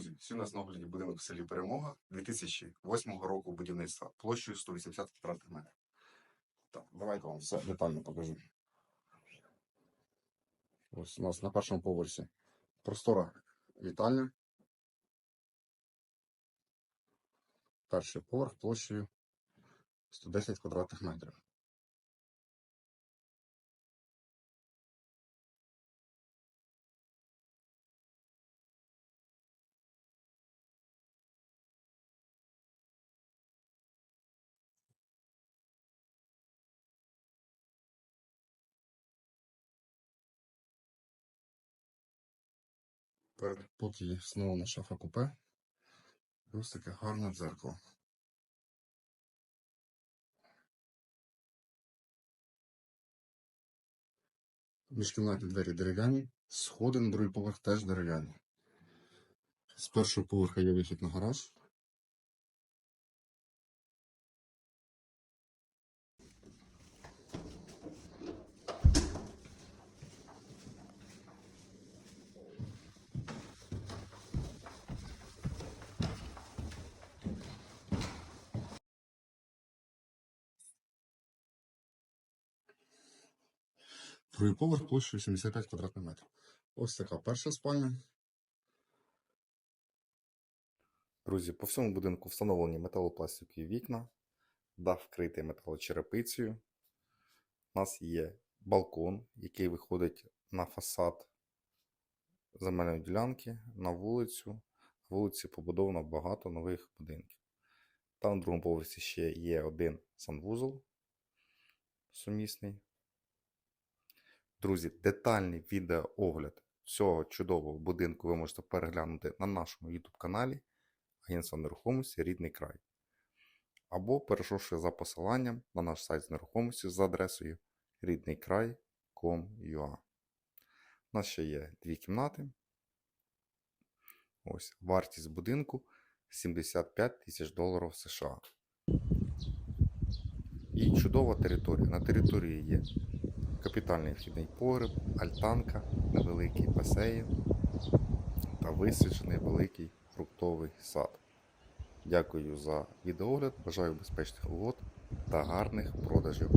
Друзі, у нас на огляді будинок в селі Перемога 2008 року будівництва площею 180 квадратних метрів. Так, давайте вам все детально покажу. Ось у нас на першому поверсі простора вітальня. Перший поверх площею 110 квадратних метрів. Перед поки знову на шафа купе. І ось таке гарне дзеркало. Міжкімнатні двері дерев'яні, сходи на другий поверх теж дерев'яні. З першого поверха є вихід на гараж. Другий поверх площею 75 квадратних метрів. Ось така перша спальня. Друзі, по всьому будинку встановлені металопластикові вікна, дах вкритий металочерепицею. У нас є балкон, який виходить на фасад земельної ділянки, на вулицю. На вулиці побудовано багато нових будинків. Там на другому поверсі ще є один санвузол сумісний. Друзі, детальний відеоогляд цього чудового будинку ви можете переглянути на нашому YouTube каналі Агентство нерухомості Рідний край. Або перейшовши за посиланням на наш сайт з нерухомості за адресою ріднийкрай.com.ua. У нас ще є дві кімнати. Ось вартість будинку 75 тисяч доларів США. І чудова територія. На території є капітальний вхідний погреб, альтанка, невеликий басейн та висаджений великий фруктовий сад. Дякую за відеогляд, бажаю безпечних угод та гарних продажів.